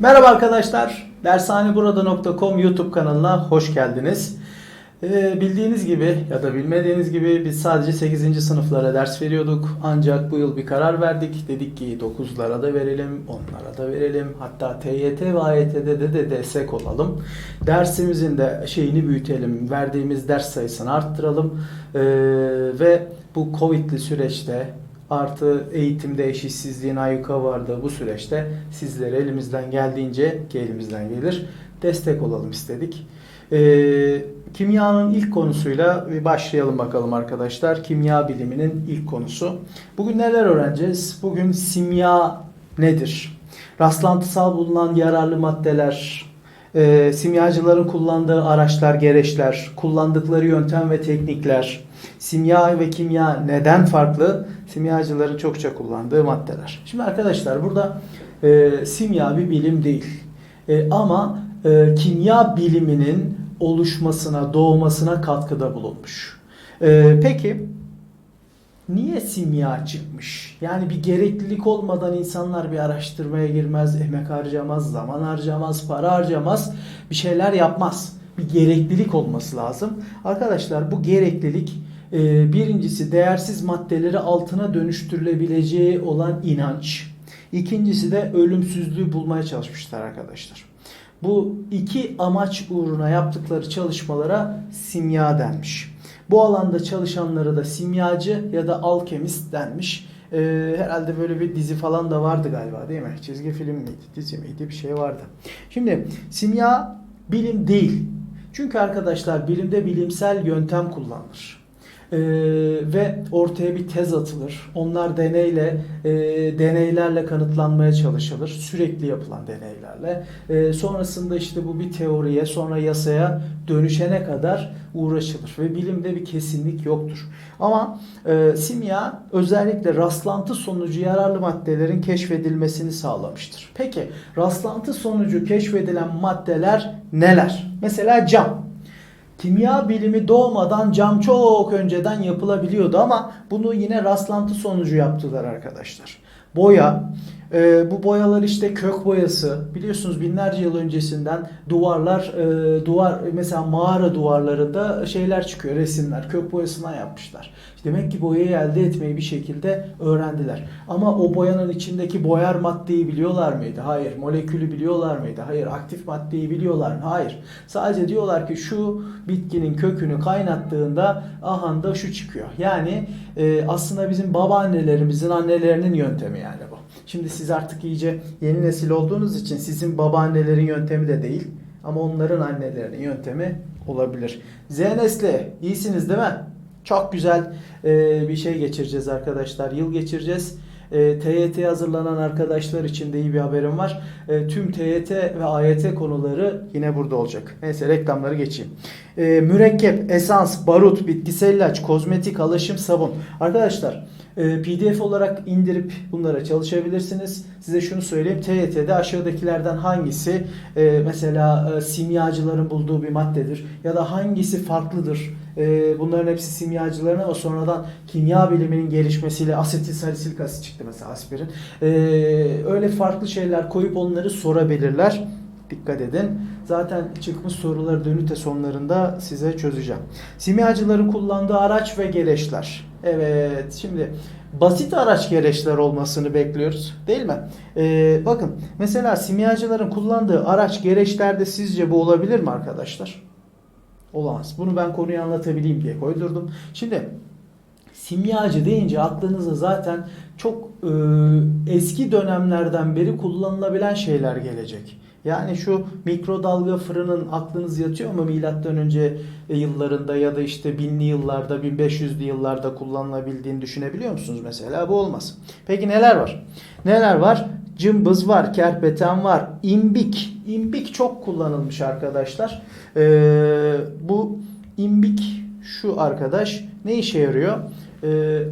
Merhaba arkadaşlar. Dershaneburada.com YouTube kanalına hoş geldiniz. Ee, bildiğiniz gibi ya da bilmediğiniz gibi biz sadece 8. sınıflara ders veriyorduk. Ancak bu yıl bir karar verdik. Dedik ki 9'lara da verelim, 10'lara da verelim. Hatta TYT ve AYT'de de, de destek olalım. Dersimizin de şeyini büyütelim. Verdiğimiz ders sayısını arttıralım. Ee, ve bu Covid'li süreçte artı eğitimde eşitsizliğin ayyuka vardığı bu süreçte sizlere elimizden geldiğince ki elimizden gelir destek olalım istedik. Ee, kimyanın ilk konusuyla bir başlayalım bakalım arkadaşlar. Kimya biliminin ilk konusu. Bugün neler öğreneceğiz? Bugün simya nedir? Rastlantısal bulunan yararlı maddeler, e, simyacıların kullandığı araçlar, gereçler, kullandıkları yöntem ve teknikler, simya ve kimya neden farklı? Simyacıların çokça kullandığı maddeler. Şimdi arkadaşlar burada e, simya bir bilim değil. E, ama e, kimya biliminin oluşmasına, doğmasına katkıda bulunmuş. E, peki niye simya çıkmış? Yani bir gereklilik olmadan insanlar bir araştırmaya girmez, emek harcamaz, zaman harcamaz, para harcamaz, bir şeyler yapmaz. Bir gereklilik olması lazım. Arkadaşlar bu gereklilik birincisi değersiz maddeleri altına dönüştürülebileceği olan inanç. İkincisi de ölümsüzlüğü bulmaya çalışmışlar arkadaşlar. Bu iki amaç uğruna yaptıkları çalışmalara simya denmiş. Bu alanda çalışanlara da simyacı ya da alkemist denmiş. Ee, herhalde böyle bir dizi falan da vardı galiba değil mi? Çizgi film miydi, dizi miydi bir şey vardı. Şimdi simya bilim değil. Çünkü arkadaşlar bilimde bilimsel yöntem kullanılır. Ee, ve ortaya bir tez atılır. Onlar deneyle, e, deneylerle kanıtlanmaya çalışılır. Sürekli yapılan deneylerle. E, sonrasında işte bu bir teoriye, sonra yasaya dönüşene kadar uğraşılır. Ve bilimde bir kesinlik yoktur. Ama e, simya özellikle rastlantı sonucu yararlı maddelerin keşfedilmesini sağlamıştır. Peki rastlantı sonucu keşfedilen maddeler neler? Mesela cam. Kimya bilimi doğmadan cam çok önceden yapılabiliyordu ama bunu yine rastlantı sonucu yaptılar arkadaşlar. Boya, e, bu boyalar işte kök boyası. Biliyorsunuz binlerce yıl öncesinden duvarlar, e, duvar mesela mağara duvarlarında şeyler çıkıyor, resimler. Kök boyasından yapmışlar. Demek ki boyayı elde etmeyi bir şekilde öğrendiler. Ama o boyanın içindeki boyar maddeyi biliyorlar mıydı? Hayır. Molekülü biliyorlar mıydı? Hayır. Aktif maddeyi biliyorlar mı? Hayır. Sadece diyorlar ki şu bitkinin kökünü kaynattığında ahanda şu çıkıyor. Yani e, aslında bizim babaannelerimizin annelerinin yöntemi yani bu. Şimdi siz artık iyice yeni nesil olduğunuz için sizin babaannelerin yöntemi de değil. Ama onların annelerinin yöntemi olabilir. Z nesli iyisiniz değil mi? Çok güzel bir şey geçireceğiz arkadaşlar. Yıl geçireceğiz. E, TYT hazırlanan arkadaşlar için de iyi bir haberim var. E, tüm TYT ve AYT konuları yine burada olacak. Neyse reklamları geçeyim. E, mürekkep, esans, barut, bitkisel ilaç, kozmetik, alaşım, sabun. Arkadaşlar e, PDF olarak indirip bunlara çalışabilirsiniz. Size şunu söyleyeyim. TYT'de aşağıdakilerden hangisi e, mesela e, simyacıların bulduğu bir maddedir ya da hangisi farklıdır? E, bunların hepsi simyacıların ama sonradan kimya biliminin gelişmesiyle asetil salisilik asit çıktı mesela aspirin. E, öyle farklı şeyler koyup onları sorabilirler. Dikkat edin. Zaten çıkmış soruları da ünite sonlarında size çözeceğim. Simyacıların kullandığı araç ve gereçler. Evet şimdi basit araç gereçler olmasını bekliyoruz değil mi? Ee, bakın mesela simyacıların kullandığı araç gereçlerde sizce bu olabilir mi arkadaşlar? Olamaz. Bunu ben konuyu anlatabileyim diye koydurdum. Şimdi simyacı deyince aklınıza zaten çok e, eski dönemlerden beri kullanılabilen şeyler gelecek. Yani şu mikrodalga fırının aklınız yatıyor mu milattan önce yıllarında ya da işte binli yıllarda 1500'lü yıllarda kullanılabildiğini düşünebiliyor musunuz mesela? Bu olmaz. Peki neler var? Neler var? Cımbız var, kerpeten var, imbik. İmbik çok kullanılmış arkadaşlar. Ee, bu imbik şu arkadaş ne işe yarıyor? Ee,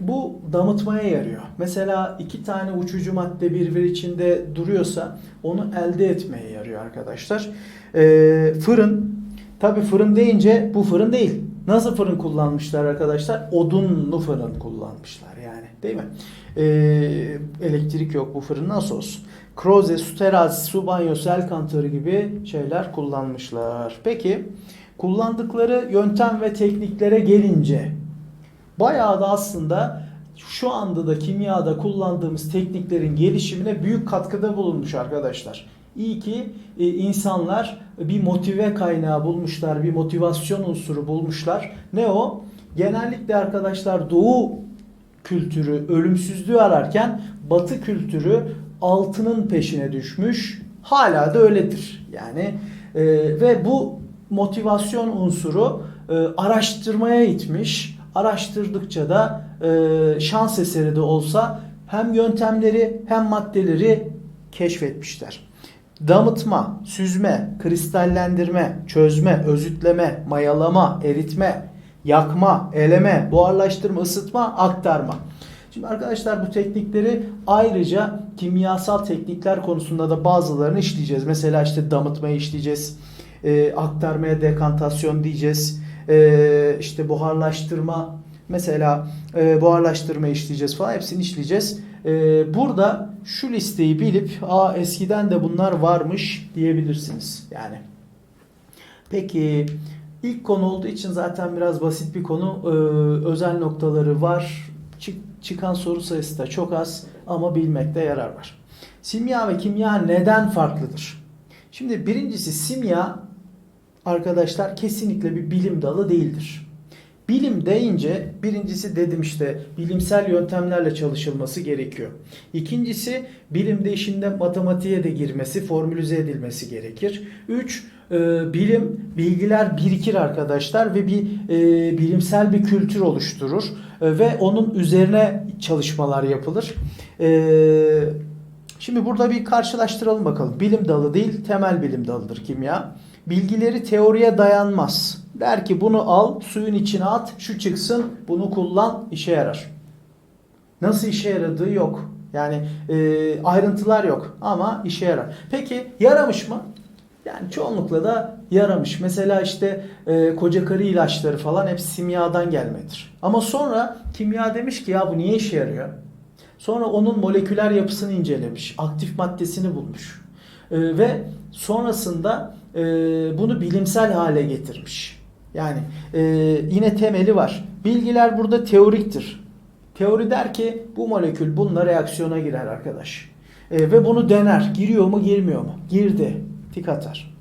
bu damıtmaya yarıyor. Mesela iki tane uçucu madde birbiri içinde duruyorsa onu elde etmeye yarıyor arkadaşlar. Ee, fırın, tabi fırın deyince bu fırın değil. Nasıl fırın kullanmışlar arkadaşlar? Odunlu fırın kullanmışlar yani değil mi? Ee, elektrik yok bu fırın nasıl olsun? Kroze, su terazisi, su banyosu, el kantarı gibi şeyler kullanmışlar. Peki kullandıkları yöntem ve tekniklere gelince bayağı da aslında şu anda da kimyada kullandığımız tekniklerin gelişimine büyük katkıda bulunmuş arkadaşlar. İyi ki e, insanlar bir motive kaynağı bulmuşlar, bir motivasyon unsuru bulmuşlar. Ne o? Genellikle arkadaşlar doğu kültürü ölümsüzlüğü ararken batı kültürü altının peşine düşmüş. Hala da öyledir. Yani e, ve bu motivasyon unsuru e, araştırmaya itmiş. Araştırdıkça da e, şans eseri de olsa hem yöntemleri hem maddeleri keşfetmişler. Damıtma, süzme, kristallendirme, çözme, özütleme, mayalama, eritme, yakma, eleme, buharlaştırma, ısıtma, aktarma. Şimdi arkadaşlar bu teknikleri ayrıca kimyasal teknikler konusunda da bazılarını işleyeceğiz. Mesela işte damıtmayı işleyeceğiz. E, aktarmaya dekantasyon diyeceğiz. E, işte buharlaştırma mesela e, buharlaştırma işleyeceğiz falan hepsini işleyeceğiz. E, burada şu listeyi bilip aa eskiden de bunlar varmış diyebilirsiniz. Yani peki ilk konu olduğu için zaten biraz basit bir konu. E, özel noktaları var. Çık, çıkan soru sayısı da çok az ama bilmekte yarar var. Simya ve kimya neden farklıdır? Şimdi birincisi simya arkadaşlar kesinlikle bir bilim dalı değildir. Bilim deyince birincisi dedim işte bilimsel yöntemlerle çalışılması gerekiyor. İkincisi bilimde işinde matematiğe de girmesi, formülize edilmesi gerekir. Üç, e, bilim bilgiler birikir arkadaşlar ve bir e, bilimsel bir kültür oluşturur E, ve onun üzerine çalışmalar yapılır. E, şimdi burada bir karşılaştıralım bakalım. Bilim dalı değil, temel bilim dalıdır kimya. Bilgileri teoriye dayanmaz. Der ki bunu al, suyun içine at, şu çıksın, bunu kullan, işe yarar. Nasıl işe yaradığı yok. Yani e, ayrıntılar yok ama işe yarar. Peki yaramış mı? Yani çoğunlukla da yaramış. Mesela işte e, koca karı ilaçları falan hep simyadan gelmedir. Ama sonra kimya demiş ki ya bu niye işe yarıyor? Sonra onun moleküler yapısını incelemiş. Aktif maddesini bulmuş. E, ve sonrasında e, bunu bilimsel hale getirmiş. Yani e, yine temeli var. Bilgiler burada teoriktir. Teori der ki bu molekül bununla reaksiyona girer arkadaş. E, ve bunu dener. Giriyor mu girmiyor mu? Girdi. Tik atar.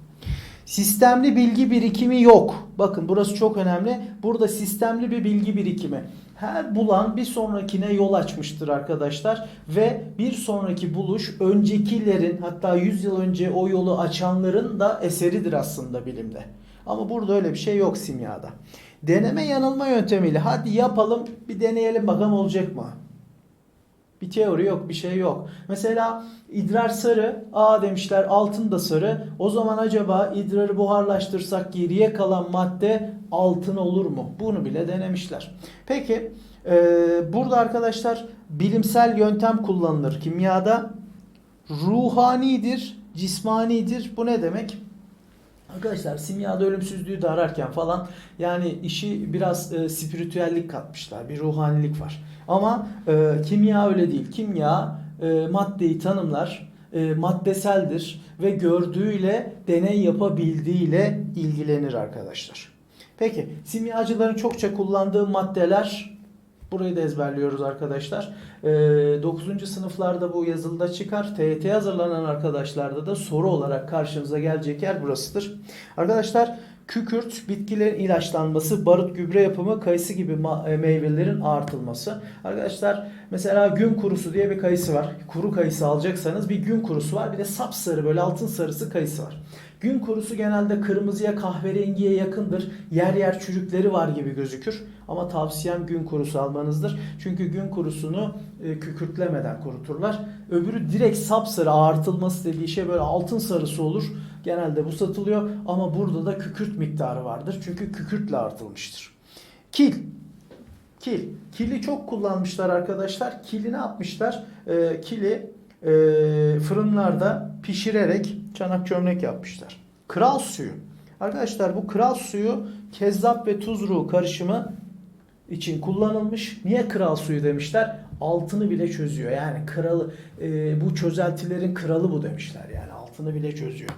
Sistemli bilgi birikimi yok. Bakın burası çok önemli. Burada sistemli bir bilgi birikimi. Her bulan bir sonrakine yol açmıştır arkadaşlar ve bir sonraki buluş öncekilerin hatta 100 yıl önce o yolu açanların da eseridir aslında bilimde. Ama burada öyle bir şey yok simyada. Deneme yanılma yöntemiyle hadi yapalım bir deneyelim bakalım olacak mı? Bir teori yok, bir şey yok. Mesela idrar sarı, a demişler altın da sarı. O zaman acaba idrarı buharlaştırsak geriye kalan madde altın olur mu? Bunu bile denemişler. Peki e, burada arkadaşlar bilimsel yöntem kullanılır. Kimyada ruhanidir, cismanidir. Bu ne demek? Arkadaşlar simyada ölümsüzlüğü de ararken falan yani işi biraz e, spiritüellik katmışlar. Bir ruhanilik var. Ama e, kimya öyle değil. Kimya e, maddeyi tanımlar, e, maddeseldir ve gördüğüyle deney yapabildiğiyle ilgilenir arkadaşlar. Peki simyacıların çokça kullandığı maddeler Burayı da ezberliyoruz arkadaşlar. Ee, 9. sınıflarda bu yazılıda çıkar. TYT hazırlanan arkadaşlarda da soru olarak karşınıza gelecek yer burasıdır. Arkadaşlar kükürt, bitkilerin ilaçlanması, barut gübre yapımı, kayısı gibi e, meyvelerin ağartılması. Arkadaşlar mesela gün kurusu diye bir kayısı var. Kuru kayısı alacaksanız bir gün kurusu var. Bir de sapsarı böyle altın sarısı kayısı var. Gün kurusu genelde kırmızıya kahverengiye yakındır. Yer yer çürükleri var gibi gözükür. Ama tavsiyem gün kurusu almanızdır. Çünkü gün kurusunu e, kükürtlemeden kuruturlar. Öbürü direkt sapsarı ağartılması dediği şey böyle altın sarısı olur. Genelde bu satılıyor ama burada da kükürt miktarı vardır. Çünkü kükürtle artılmıştır. Kil. Kil. Kili çok kullanmışlar arkadaşlar. Kili ne yapmışlar? Ee, kili e, fırınlarda pişirerek çanak çömlek yapmışlar. Kral suyu. Arkadaşlar bu kral suyu kezzap ve tuzru karışımı için kullanılmış. Niye kral suyu demişler? Altını bile çözüyor. Yani kralı e, bu çözeltilerin kralı bu demişler. Yani altını bile çözüyor.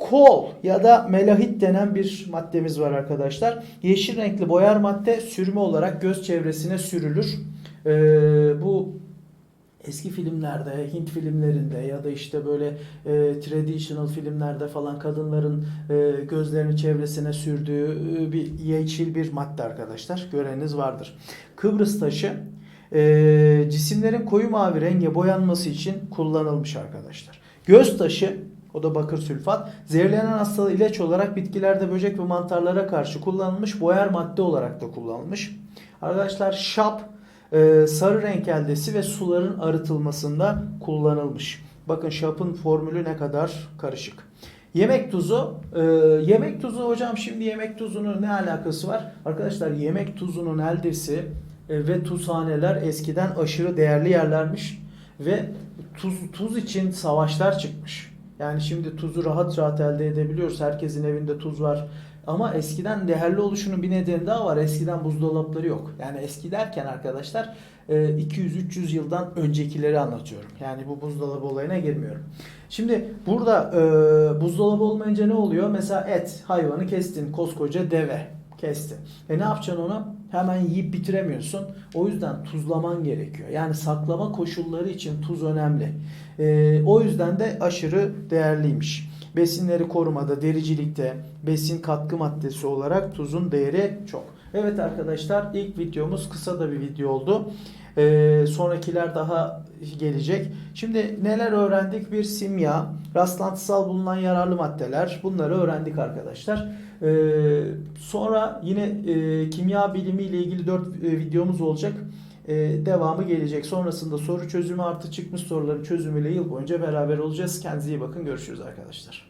Kol ya da melahit denen bir maddemiz var arkadaşlar. Yeşil renkli boyar madde sürme olarak göz çevresine sürülür. Ee, bu eski filmlerde, Hint filmlerinde ya da işte böyle e, traditional filmlerde falan kadınların e, gözlerinin çevresine sürdüğü e, bir yeşil bir madde arkadaşlar. Göreniniz vardır. Kıbrıs taşı e, cisimlerin koyu mavi renge boyanması için kullanılmış arkadaşlar. Göz taşı o da bakır sülfat. Zehirlenen hastalığı ilaç olarak bitkilerde böcek ve mantarlara karşı kullanılmış. Boyar madde olarak da kullanılmış. Arkadaşlar şap e, sarı renk eldesi ve suların arıtılmasında kullanılmış. Bakın şapın formülü ne kadar karışık. Yemek tuzu. e, yemek tuzu hocam şimdi yemek tuzunun ne alakası var? Arkadaşlar yemek tuzunun eldesi e, ve tuzhaneler eskiden aşırı değerli yerlermiş ve tuz tuz için savaşlar çıkmış. Yani şimdi tuzu rahat rahat elde edebiliyoruz. Herkesin evinde tuz var. Ama eskiden değerli oluşunun bir nedeni daha var. Eskiden buzdolapları yok. Yani eski derken arkadaşlar e, 200-300 yıldan öncekileri anlatıyorum. Yani bu buzdolabı olayına girmiyorum. Şimdi burada e, buzdolabı olmayınca ne oluyor? Mesela et, hayvanı kestin, koskoca deve kesti. E ne yapacaksın onu? Hemen yiyip bitiremiyorsun. O yüzden tuzlaman gerekiyor. Yani saklama koşulları için tuz önemli. E, o yüzden de aşırı değerliymiş. Besinleri korumada, dericilikte, besin katkı maddesi olarak tuzun değeri çok. Evet arkadaşlar ilk videomuz kısa da bir video oldu. Ee, sonrakiler daha gelecek. Şimdi neler öğrendik? Bir simya, rastlantısal bulunan yararlı maddeler. Bunları öğrendik arkadaşlar. Ee, sonra yine e, kimya bilimi ile ilgili 4 videomuz olacak. Ee, devamı gelecek. Sonrasında soru çözümü artı çıkmış soruların çözümüyle yıl boyunca beraber olacağız. Kendinize iyi bakın. Görüşürüz arkadaşlar.